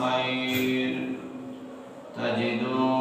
خير تجدوه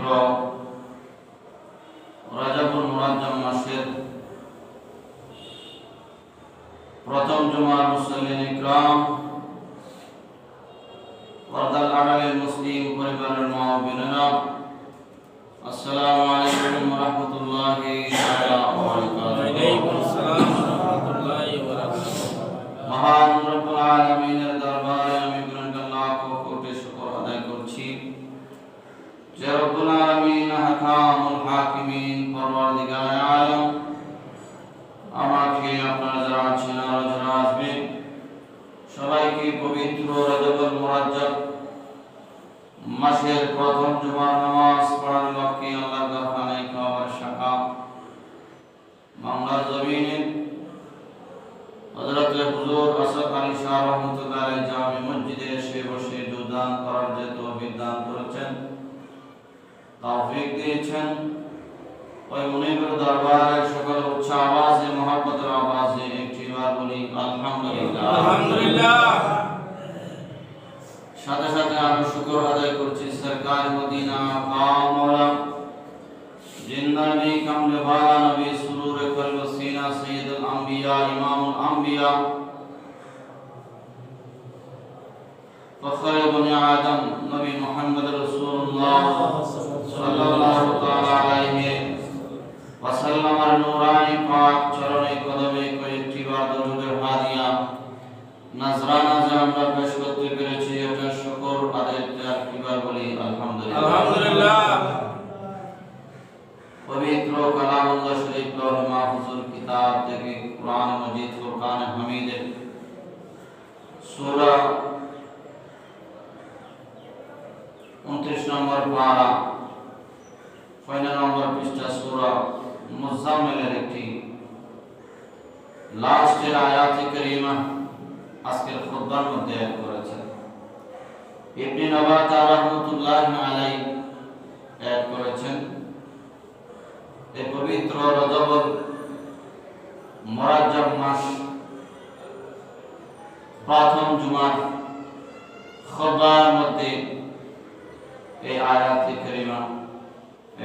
পবিত্র মাসের প্রথম জুমার নামাজ পড়ার লক্ষ্যে আল্লাহ দরবারে খাবার শাখা বাংলার জমিনে হযরত হুজুর আসাদ আলী শাহ রহমতুল্লাহ আলাইহি জামে মসজিদে এসে বসে দুদান করার যে তৌফিক দান করেছেন তৌফিক দিয়েছেন ওই মুনিবের দরবারে সকল উচ্চ আওয়াজে মহব্বতের আওয়াজে একটি বার বলি আলহামদুলিল্লাহ আলহামদুলিল্লাহ طالب دینا قام اور جندہ بھی کم لبالا نبی سرور قلب سینہ سید الانبیاء، امام الانبیاء. فخر بن آدم، نبی محمد رسول اللہ. صلی اللہ علیہ وسلم হামিদের সূরা 29 নম্বর পারা ছয় নম্বর পৃষ্ঠা সূরা মুজাম্মিলের একটি লাস্টের আয়াতে কারিমা আজকের খুতবার মধ্যে অ্যাড করেছেন। ইবনে নবাত রাহমাতুল্লাহ আলাইহি অ্যাড করেছেন। এই পবিত্র রজবর মরাজ্জব মাস প্রথম জুমার খবর মধ্যে এই আয়াতে কারিমা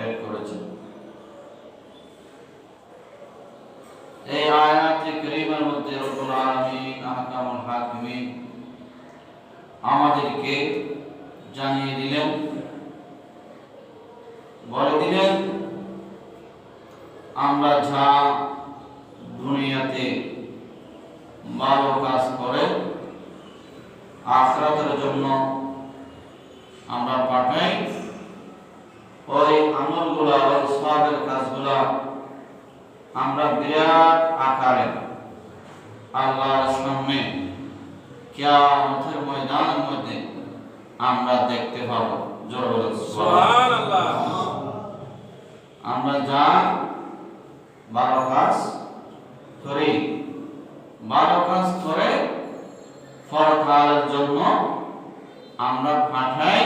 এড করেছেন এই আয়াতে কারিমার মধ্যে রব্বুল আলামিন, আহকামুল হাকিমিন আমাদেরকে জানিয়ে দিলেন, বলে দিলেন, আমরা যা দুনিয়াতে ভালো কাজ করে আখরাতের জন্য আমরা পাঠাই। ওই আমলগুলা ওই সবের কাজগুলা আমরা বিরাট আকারে আল্লাহর সামনে কিয়ামতের ময়দানের মধ্যে আমরা দেখতে পাবো। জোর সুবহানাল্লাহ। আমরা যা ভালো কাজ করি। ভালো কাজ করে ফরকালের জন্য আমরা পাঠাই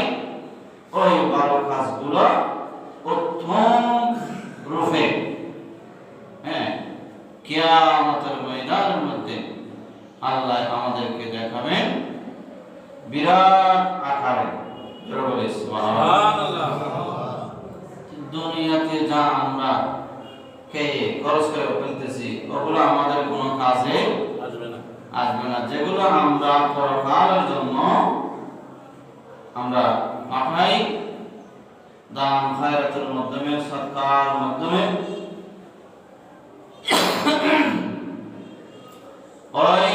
ওই ভালো কাজগুলো উত্তম রূপে। হ্যাঁ কিয়ামতের ময়দানের মধ্যে আল্লাহ আমাদেরকে দেখাবেন বিরাট আকারে। দুনিয়াতে যা আমরা কে খরচ করে ফেলতেছি, ওগুলো আমাদের কোনো কাজে আসবে না। যেগুলো আমরা পরকালের জন্য আমরা পাঠাই, দান খায়রাতের মাধ্যমে, সৎকার মাধ্যমে। ওই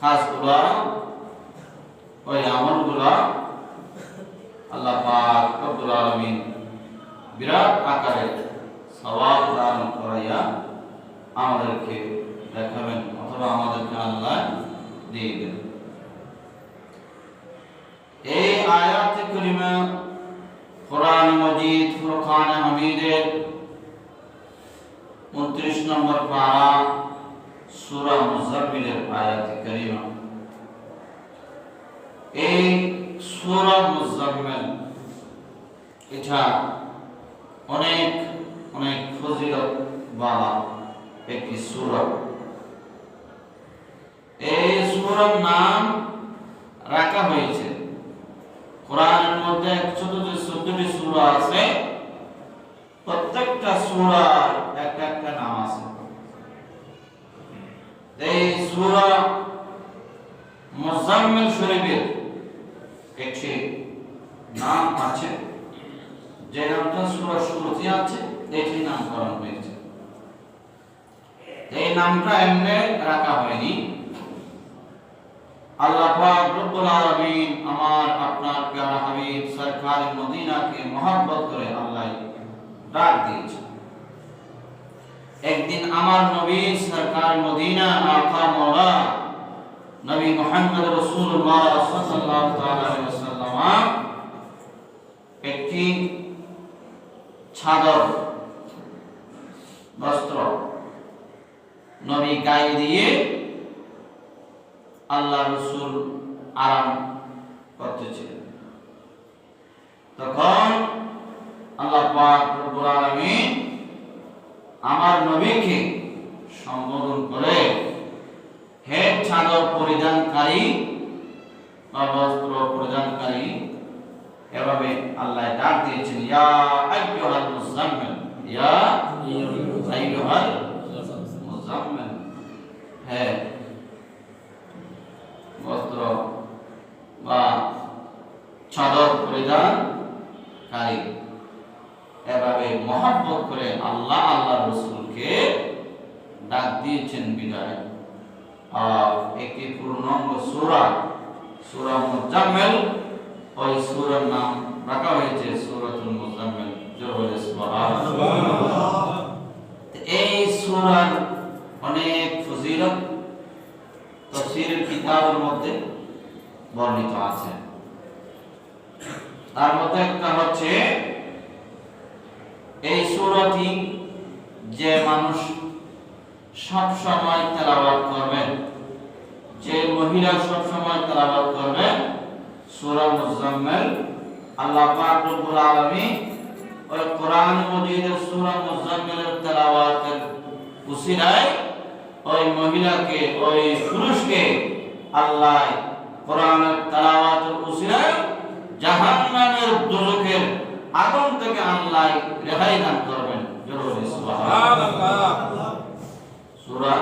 কাজগুলা, ওই আমলগুলা আল্লাহ পাক রব্বুল আলামিন বিরাট আকারে সওয়াব দান করাইয়া আমাদেরকে দেখাবেন। অথবা আমাদেরকে আল্লাহ দিয়ে দেবেন এই আয়াত করিমা কোরআন মজিদ ফুরকান হামিদের উনত্রিশ নম্বর পারা সূরা মুজাম্মিলের আয়াত করিমা এই সূরা মুজাম্মিল এটা অনেক অনেক ফজিলত বালা একটি সূরা এই সূরার নাম রাখা হয়েছে। কোরআনের মধ্যে একশত যে চোদ্দটি সূরা আছে, প্রত্যেকটা সূরার একটা একটা নাম আছে। এই সূরা মুজাম্মিল শরীফের একটি নাম আছে, যে নামটা সূরা শুরুতে আছে, এটি নামকরণ হয়েছে। এই নামটা এমনি রাখা হয়নি। আল্লাহ আমার আপনার সরকার একদিন আমার নবী সরকার মদিনা নবী মুহাম্মদ রাসূলুল্লাহ সাল্লাল্লাহু একটি ছাদর বস্ত্র নবী গায়ে দিয়ে আল্লাহ রসুল আরাম করতেছিলেন তখন আল্লাহ আমার নবীকে সম্বোধন করে, হে চাদর পরিধানকারী বা বস্ত্র পরিধানকারী, এভাবে আল্লাহ ডাক দিয়েছেন হ্যাঁ বস্ত্র বা চাদর পরিধানকারী। এভাবে মহব্বত করে আল্লাহ আল্লাহ রসুলকে ডাক দিয়েছেন বিদায়। আর একটি পূর্ণাঙ্গ সূরা সূরা মুজাম্মিল ওই সুরার নাম রাখা হয়েছে সূরাতুল মুজাম্মিল এই সূরার অনেক ফজিলত তফসিরের কিতাবের মধ্যে বর্ণিত আছে। তার মধ্যে একটা হচ্ছে, এই সূরাটি যে মানুষ সব সময় তেলাওয়াত করবেন যে মহিলা সব সময় তেলাওয়াত করবেন সূরা মুজাম্মিল আল্লাহ পাক রব্বুল আলামিন ওই কোরআন মজিদের সূরা মুজাম্মিলের তেলাওয়াতের উসিলায় ওই মহিলাকে, ওই পুরুষকে আল্লাহ কোরআনের জাহান্নামের আগুন থেকে আল্লাহ রেহাই দান করবেন। জরুরি সুবহানাল্লাহ। সূরা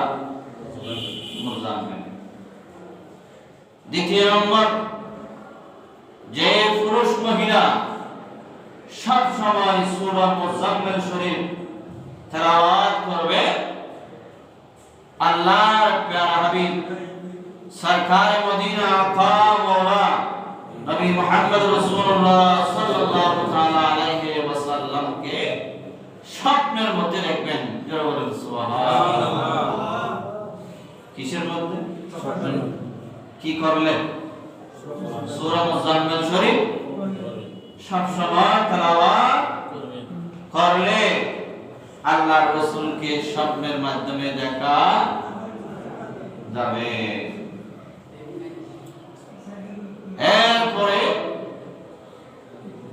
দ্বিতীয় নম্বর, যে পুরুষ মহিলা সব সময় সূরা মুজাম্মিল শরীফ তেলাওয়াত করবে আল্লাহর প্যারা হাবিব সরকার মদিনা মওলা নবী মুহাম্মদ রাসূলুল্লাহ সাল্লাল্লাহু তাআলা আলাইহি ওয়াসাল্লাম কে স্বপ্নের মধ্যে দেখবেন জোরে বলেন সুবহানাল্লাহ। কিসের মধ্যে? কি করলেন সূরা মুজাম্মিল শরীফ? সব সময় তেলাওয়াত করলে। আল্লাহর রসুলকে স্বপ্নের মাধ্যমে দেখা যাবে। এরপরে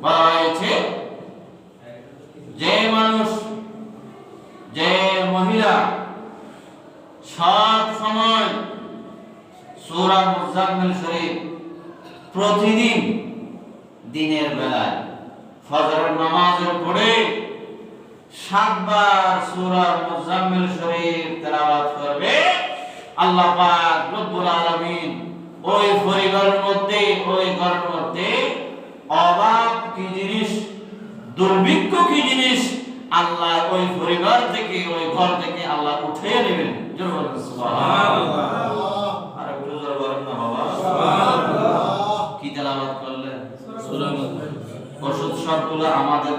বলা হয়েছে, যে মানুষ, যে মহিলা সব সময় সূরা মুজাম্মিল শরীফ প্রতিদিন দিনের বেলায় ফজরের নামাজের পরে সাতবার সূরা মুজাম্মিল শরীফ তেলাওয়াত করবে। আল্লাহ পাক রব্বুল আলামিন ওই পরিবারের মধ্যে ওই ঘরের মধ্যে অভাব কি জিনিস দুর্ভিক্ষ কি জিনিস আল্লাহ ওই পরিবার থেকে ওই ঘর থেকে আল্লাহ উঠিয়ে নেবেন। জোরে বলেন সুবহানাল্লাহ। আর একটু জোরে বলেন না বাবা। কি তেলাওয়াত করলেন? ওষুধ সবগুলো আমাদের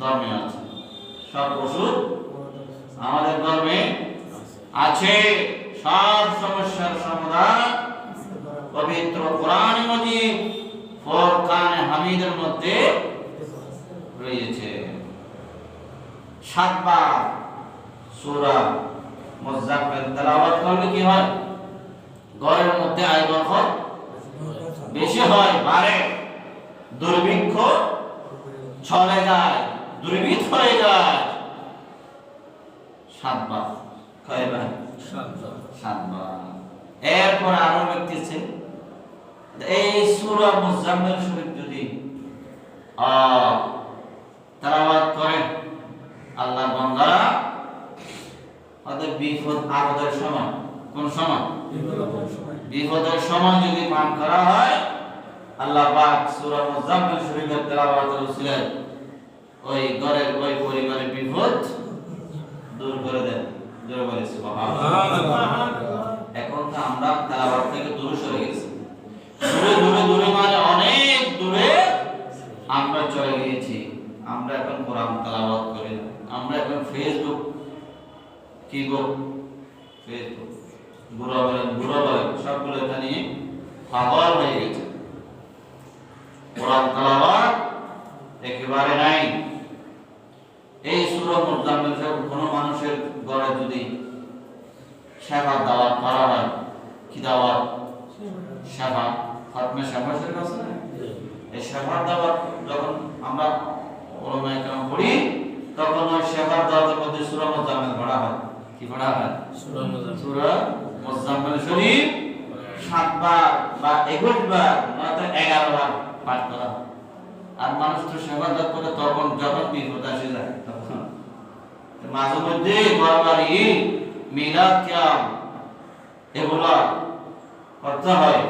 ধর্মে আছে। সব ওষুধ আমাদের ধর্মে আছে। সব সমস্যার সমাধান পবিত্র কোরআন মজিদ। ফোরকান হামিদের মধ্যে রয়েছে। সাতবার সূরা মুজাম্মিল তেলাওয়াত করলে কি হয়? ঘরের মধ্যে আয় বরকত বেশি হয়, বাড়ে। দুর্ভিক্ষ চলে যায়। দুর্ভিক্ষ হয়ে যায় সাতবার কয়বার? সাতবার। এরপর আরও ব্যক্তি আছে। এই সূরা মুজাম্মিল শরীফ যদি তেলাওয়াত করেন আল্লাহ বান্দারা তাদের বিপদ আপদের সময় কোন সময়। বিপদের সময় যদি পান করা হয় আল্লাহ পাক সূরা মুজাম্মিল শরীফের তেলাওয়াতের উসিলায় ওই ঘরের ওই পরিবারের বিপদ দূর করে দেন। জোরে বলে এখন তো আমরা তেলাওয়াত থেকে দূরে সরে গেছি। দূরে দূরে দূরে মানে অনেক দূরে আমরা চলে গিয়েছি। আমরা এখন কোরআন তেলাওয়াত করি না। আমরা এখন ফেসবুক কি গো? ফেসবুক। বুড়া বলেন বুড়া বলেন সবগুলো এখানে পাগল হয়ে গেছে। কোরআন তেলাওয়াত একেবারে নাই। এই সূরা মুজাম্মিল কোনো মানুষের ঘরে যদি সেবা দাওয়াত করা হয় কি দাওয়াত? সেবা ফাতমে সেবা শরীফ আছে না? এই সেবার দাওয়াত যখন আমরা ওলামায়ে কেরাম পড়ি তখন ওই সেবার দাওয়াতের মধ্যে সূরা মুজাম্মিল পড়া হয়। কি পড়া হয়? সূরা মুজাম্মিল শরীফ সাতবার বা একুশ বার নয়তো এগারো বার পাঠ করা হয়। আর মানুষ তো সেবা করে তখন যখন বিপদ আসে যায় তখন। মাঝে মধ্যে বারবার গরবারি মিলাদ ক্যাম, এগুলা করতে হয়।